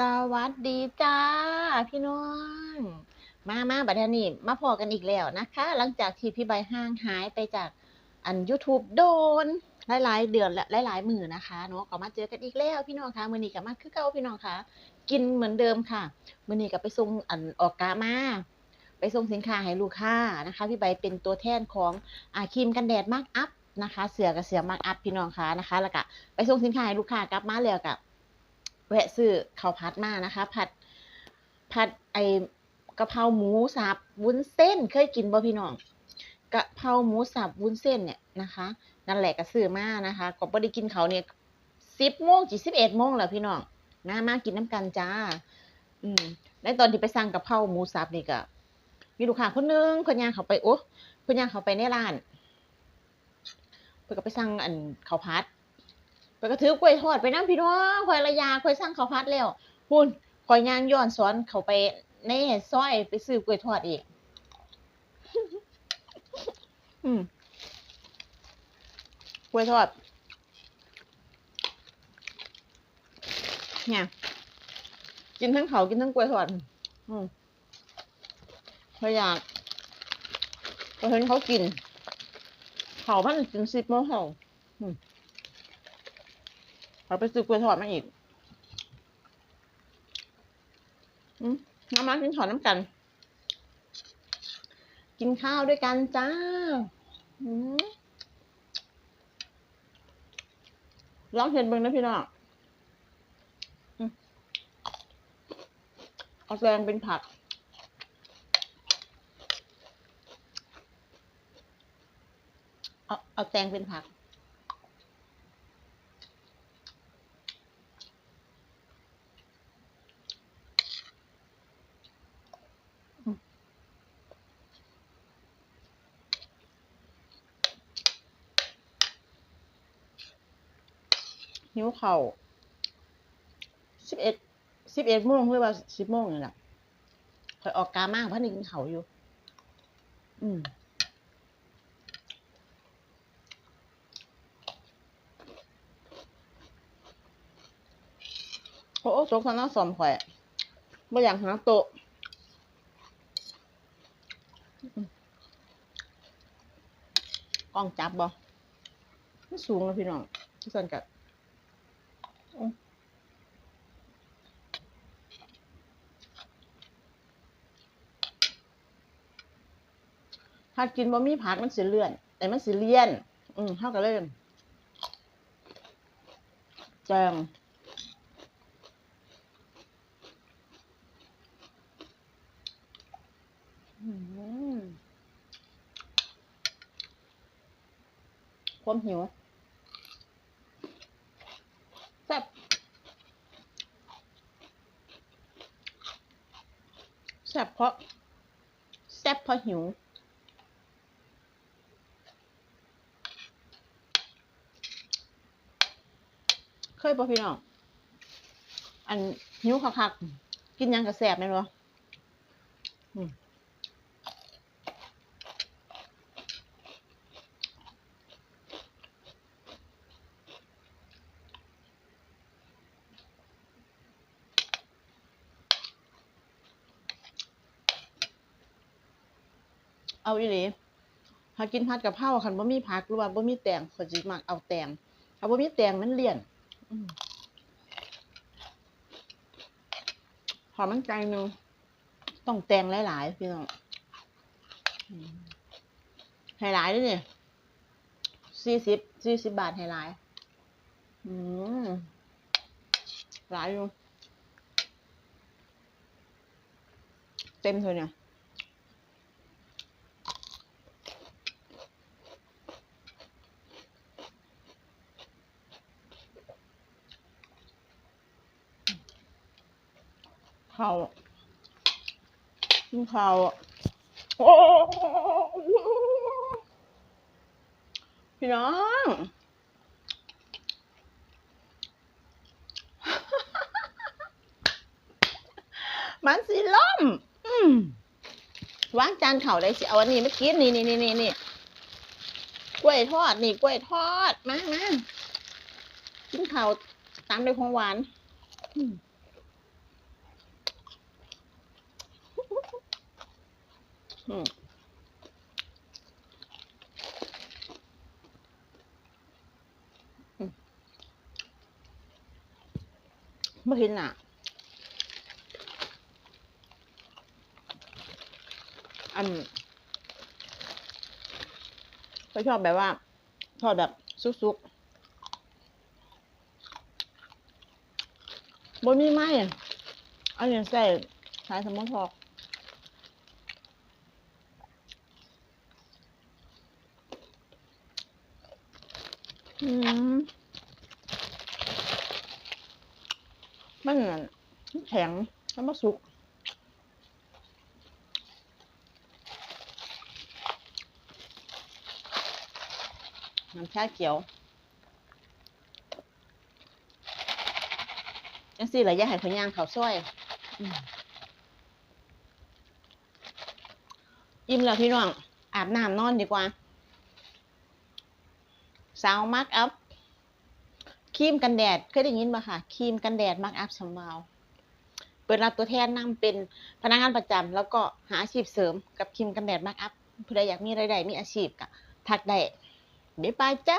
สวัสดีจ้า พี่น้อง มามาบัดนี้มาพอกันอีกแล้วนะคะ หลังจากที่พี่ใบห่างหายไปจากอัน YouTube โดน หลาย ๆ เดือนและหลาย ๆ มือนะคะเนาะก็มาเจอกันอีกแล้วพี่น้องคะมือนี้ก็มาคือเก่าพี่น้องคะกินเหมือนเดิมค่ะมือนี้ก็ไปส่งอันออกกามาไปส่งสินค้าให้ลูกค้านะคะ พี่ใบเป็นตัวแทนของอาครีมกันแดดมาร์กอัพนะคะ เสือกับเสือมาร์กอัพพี่น้องคะนะคะ แล้วก็ไปส่งสินค้าให้ลูกค้ากลับมาแล้วกับ แวะซื้อข้าวผัดมานะคะ ผัดผัดไอกะเพราหมูสับวุ้นเส้นเคยกินบ่พี่น้องกะเพราหมูสับวุ้นเส้นเนี่ยนะคะนั่นแหละก็ซื้อมานะคะก็บ่ได้กินเขาเนี่ยสิบโมงจีสิบเอ็ดโมงแล้วพี่น้องมามากินน้ำกันจ้า อืมในตอนที่ไปสั่งกะเพราหมูสับนี่ก็มีลูกค้าคนนึงเพิ่นย่างเขาไปโอ้เพิ่นย่างเขาไปในร้านเพิ่นก็ไปสั่งอันข้าวผัด ไปก็ถือกล้วยทอดไปน้ำพี่น้องคอยระยาคอยสั่งเขาวผัดแล้วพุ่นคอยย่างย้อนสอนเขาไปในซอยไปซื้อกล้วยทอดอีกอืมกล้วยทอด เนี่ย กินทั้งเขากินทั้งกล้วยทอด อืมคอยอยากพอเห็นเขากินเขามันกินสิบโมงเขาอืม เราไปซื้อกล้วยทอดมาอีกน้ำมันกินถอดน้ำกัน กินข้าวด้วยกันจ้าลองเห็นเบิ่งนะพี่น้องเอาแตงเป็นผักเอาเอาแตงเป็นผัก หิวเข่าสิบเอ็ดสิบเอ็ดโมงหรือว่าสิบโมงนี่แหละคอยออกกามากเพราะนี่กินเขาอยู่ อืมโอ้โหโจ๊กพันน้าสอมข่อยไม่อยากหาโต๊ะกล้องจับบ่ไม่สูงแล้วพี่น้องที่สันกัด ถ้ากินบะหมี่ผักมันสิเลื่อนแต่มันสิเลี่ยน อืมเท่ากันเลยแจงอืมความหิวแซ่บแซ่บเพราะแซ่บเพราะหิว เคยป่ะพี่น้อง อันหิวคักๆกินยังกระแสบไหมวะอืม เอาอีหลีถ้ากินผัดกับข้าวคันบ่มีผักหรือว่าบ่มีแตงข้อยสิมักเอาแตงถ้าบ่มีแตงมันเลี่ยนอืมขอมันใจหนึงต้องแตงหลายๆพี่น้องอืมให้หลายด้วยเนี่ยสี่สิบสี่สิบบาทให้หลายอืมหลายอยู่เต็มเลยเนี่ย ข้าวกินข้าวโอ้พี่น้องมันสีล่มวางจานเข่าได้สิเอาอันนี้เมื่อกี้นี่นี่นี่นี่นี่กล้วยทอดนี่กล้วยทอดมามากินข้าวตามด้วยของหวาน อืม อืมอืม ไม่เห็นอะ อันก็ชอบแบบว่า ทอดแบบซุกๆบนมีไหมอันนี้ใส่สายสมอพอก อืมมันแข็งแล้วมันสุกน้ำชาเขียวจังสี่ละอยากให้พญางเขาวซอยอิ่มแล้วพี่น้อง อาบน้ำนอนดีกว่า สาวมาร์กอัพครีมกันแดดเคยได้ยินมาค่ะครีมกันแดดมาร์กอัพสมาวเปิดรับตัวแทนนั่งเป็นพนักงานประจำแล้วก็หาอาชีพเสริมกับครีมกันแดดมาร์กอัพเพื่ออยากมีรายได้มีอาชีพกับทักได้เดี๋ยวไปจ้า